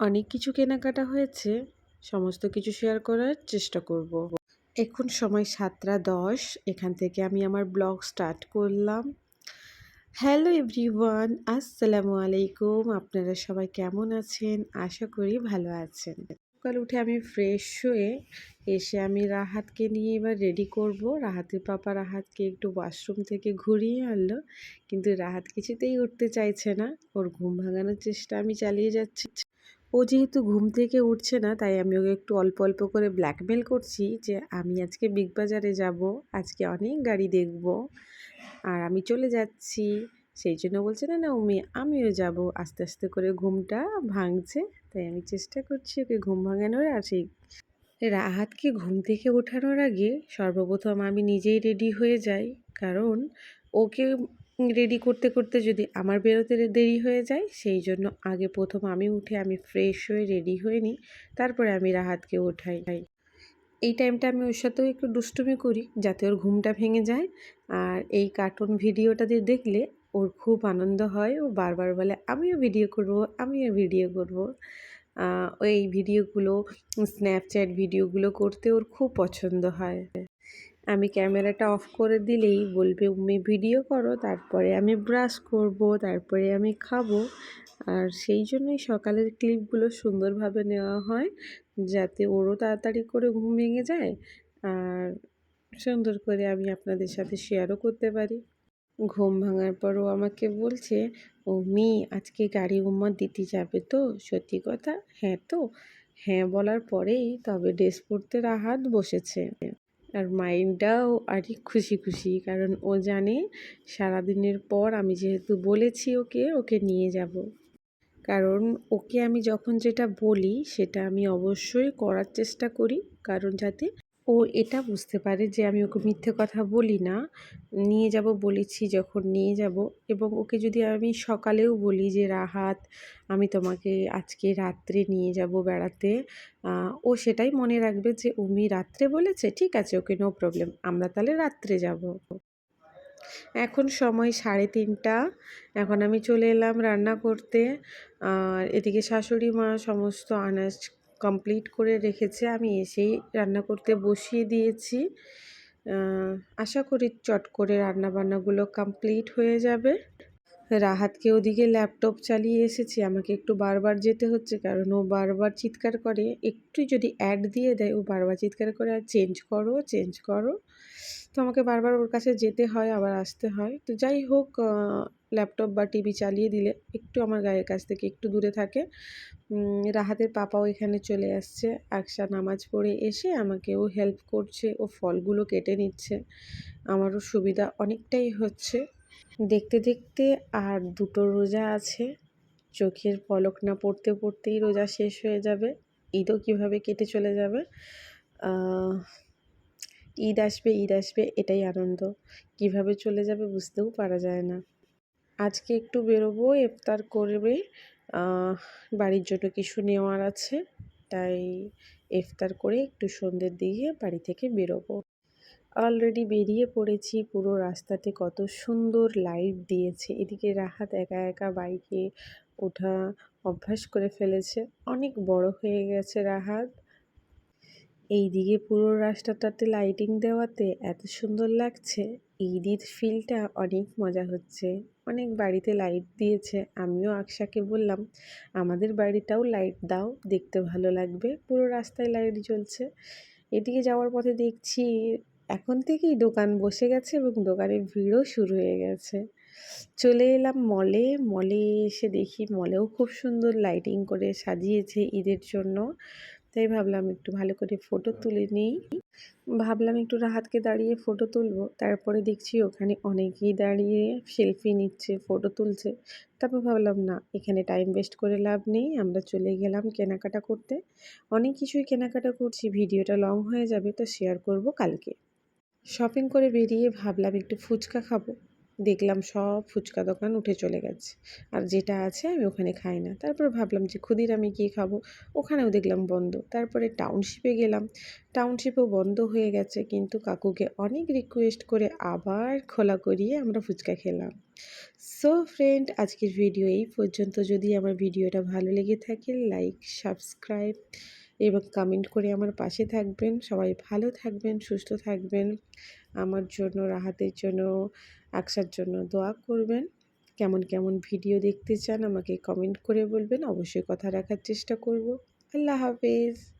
অনেক কিছু কেনাকাটা হয়েছে, সমস্ত কিছু শেয়ার করার চেষ্টা করব। এখন সময় সাতটা দশ, এখান থেকে আমি আমার ব্লগ স্টার্ট করলাম। হ্যালো এভরিওয়ান আসসালামু আলাইকুম, আপনারা সবাই কেমন আছেন? আশা করি ভালো আছেন। সকাল উঠে আমি ফ্রেশ হয়ে এসে আমি রাহাতকে নিয়ে এবার রেডি করব। রাহাতের পাপা রাহাতকে একটু ওয়াশরুম থেকে ঘুরিয়ে আনলো, কিন্তু রাহাত কিছুতেই উঠতে চাইছে না। ওর ঘুম ভাঙানোর চেষ্টা আমি চালিয়ে যাচ্ছি। ও যেহেতু ঘুম থেকে উঠছে না, তাই আমি ওকে একটু অল্প অল্প করে ব্ল্যাকমেল করছি যে, আমি আজকে বিগ বাজারে যাব, আজকে অনেক গাড়ি দেখব আর আমি চলে যাচ্ছি। সেই জন্য বলছে, না না, উমি, আমিও যাব। আস্তে আস্তে করে ঘুমটা ভাঙছে, তাই আমি চেষ্টা করছি ওকে ঘুম ভাঙানোর আর সেই রাহাতকে ঘুম থেকে ওঠানোর আগে সর্বপ্রথম আমি নিজেই রেডি হয়ে যাই। কারণ ওকে রেডি করতে করতে যদি আমার বেরোতে দেরি হয়ে যায়, সেই জন্য আগে প্রথম আমি উঠে আমি ফ্রেশ হয়ে রেডি হয়ে নিই, তারপরে আমি রাহাতকে ওঠাই। এই টাইমটা আমি ওর সাথেও একটু দুষ্টুমি করি, যাতে ওর ঘুমটা ভেঙে যায়। আর এই কার্টুন ভিডিওটা দিয়ে দেখলে ওর খুব আনন্দ হয়, ও বারবার বলে, আমিও ভিডিও করব, আমিও ভিডিও করব। ওই ভিডিওগুলো স্ন্যাপচ্যাট ভিডিওগুলো করতে ওর খুব পছন্দ হয়। আমি ক্যামেরাটা অফ করে দিলেই বলবে উমি ভিডিও করো, তারপরে আমি ব্রাশ করব, তারপরে আমি খাব। আর সেই জন্যই সকালের ক্লিপগুলো সুন্দরভাবে নেওয়া হয়, যাতে ওরও তাড়াতাড়ি করে ঘুম ভেঙে যায়, আর সুন্দর করে আমি আপনাদের সাথে শেয়ারও করতে পারি। ঘুম ভাঙার পরও আমাকে বলছে, ও মি আজকে গাড়ি উম্মা দিতে যাবে তো? সত্যি কথা হ্যাঁ তো। হ্যাঁ বলার পরেই তবে ড্রেস পরতে রাহাত বসেছে। আর মাইন্ডটাও আরই খুশি খুশি। কারণ ও জানে সারাদিনের পর আমি যেহেতু বলেছি ওকে ওকে নিয়ে যাব। কারণ ওকে আমি যখন যেটা বলি, সেটা আমি অবশ্যই করার চেষ্টা করি। কারণ যাতে ও এটা বুঝতে পারে যে আমি ওকে মিথ্যে কথা বলি না। নিয়ে যাব বলেছি যখন নিয়ে যাব এবং ওকে যদি আমি সকালেও বলি যে, রাহাত, আমি তোমাকে আজকে রাত্রে নিয়ে যাব বেড়াতে। ও সেটাই মনে রাখবে যে, উমি রাত্রে বলেছে, ঠিক আছে, ওকে নো প্রবলেম আমরা তাহলে রাত্রে যাব। এখন সময় সাড়ে তিনটা, এখন আমি চলে এলাম রান্না করতে। আর এদিকে শাশুড়ি মা সমস্ত আনাজ কমপ্লিট করে রেখেছে, আমি এসেই রান্না করতে বসিয়ে দিয়েছি। আশা করি চট করে রান্নাবান্নাগুলো কমপ্লিট হয়ে যাবে। রাহাতকে ওদিকে ল্যাপটপ চালিয়ে এসেছি, আমাকে একটু বারবার যেতে হচ্ছে কারণ ও বারবার চিৎকার করে। একটু যদি অ্যাড দিয়ে দেয়, ও বারবার চিৎকার করে, আর চেঞ্জ করো চেঞ্জ করো। তো আমাকে বারবার ওর কাছে যেতে হয়, আবার আসতে হয়। তো যাই হোক ল্যাপটপ বা টিভি চালিয়ে দিলে একটু আমার গায়ের কাছ থেকে একটু দূরে থাকে। রাহাতের পাপাও এখানে চলে আসছে। একসা নামাজ পড়ে এসে আমাকে ও হেল্প করছে, ও ফলগুলো কেটে নিচ্ছে। আমারও সুবিধা অনেকটাই হচ্ছে। দেখতে দেখতে আর দুটো রোজা আছে। চোখের পলক না পড়তে পড়তেই রোজা শেষ হয়ে যাবে। ঈদও কীভাবে কেটে চলে যাবে? ঈদ আসবে ঈদ আসবে, এটাই আনন্দ। কীভাবে চলে যাবে বুঝতেও পারা যায় না। আজকে একটু বেরোবো, ইফতার করবে। বাড়ির জন্য কিছু নেওয়ার আছে, তাই ইফতার করে একটু সন্ধ্যের দিকে বাড়ি থেকে বেরোবো। অলরেডি বেরিয়ে পড়েছি। পুরো রাস্তাতে কত সুন্দর লাইট দিয়েছে। এদিকে রাহাত একা একা বাইকে ওঠা অভ্যাস করে ফেলেছে। অনেক বড় হয়ে গেছে রাহাত। এই দিকে পুরো রাস্তাটাতে লাইটিং দেওয়াতে এত সুন্দর লাগছে। ঈদের ফিলটা অনেক মজা হচ্ছে। অনেক বাড়িতে লাইট দিয়েছে। আমিও আকশাকে বললাম, আমাদের বাড়িটাও লাইট দাও, দেখতে ভালো লাগবে। পুরো রাস্তায় লাইট জ্বলছে। এদিকে যাওয়ার পথে দেখছি এখন থেকেই দোকান বসে গেছে এবং দোকানের ভিড়ও শুরু হয়ে গেছে। চলে এলাম মলে মলে এসে দেখি মলেও খুব সুন্দর লাইটিং করে সাজিয়েছে ঈদের জন্য। তাই ভাবলাম একটু ভালো করে ফটো তুলে নিই। ভাবলাম একটু রাহাতকে দাঁড়িয়ে ফটো তুলবো। তারপরে দেখছি ওখানে অনেকেই দাঁড়িয়ে সেলফি নিচ্ছে ফটো তুলছে। তারপর ভাবলাম, না, এখানে টাইম ওয়েস্ট করে লাভ নেই। আমরা চলে গেলাম কেনাকাটা করতে। অনেক কিছুই কেনাকাটা করছি, ভিডিওটা লং হয়ে যাবে, তো শেয়ার করব কালকে। শপিং করে বেরিয়ে ভাবলাম একটু ফুচকা খাব। দেখলাম সব ফুচকা দোকান উঠে চলে গেছে। আর যেটা আছে আমি ওখানে খাই না। তারপর ভাবলাম যে ক্ষুদির আমি গিয়ে খাব? ওখানেও দেখলাম বন্ধ। তারপরে টাউনশিপে গেলাম। টাউনশিপেও বন্ধ হয়ে গেছে, কিন্তু কাকুকে অনেক রিকোয়েস্ট করে আবার খোলা করিয়ে আমরা ফুচকা খেলাম। সো ফ্রেন্ড আজকের ভিডিও এই পর্যন্ত। যদি আমার ভিডিওটা ভালো লেগে থাকে লাইক সাবস্ক্রাইব এবং কমেন্ট করে আমার পাশে থাকবেন। সবাই ভালো থাকবেন, সুস্থ থাকবেন। আমার জন্য, রাহাতের জন্য, আকসার জন্য দোয়া করবেন। কেমন কেমন ভিডিও দেখতে চান আমাকে কমেন্ট করে বলবেন। অবশ্যই কথা রাখার চেষ্টা করব। আল্লাহ হাফেজ।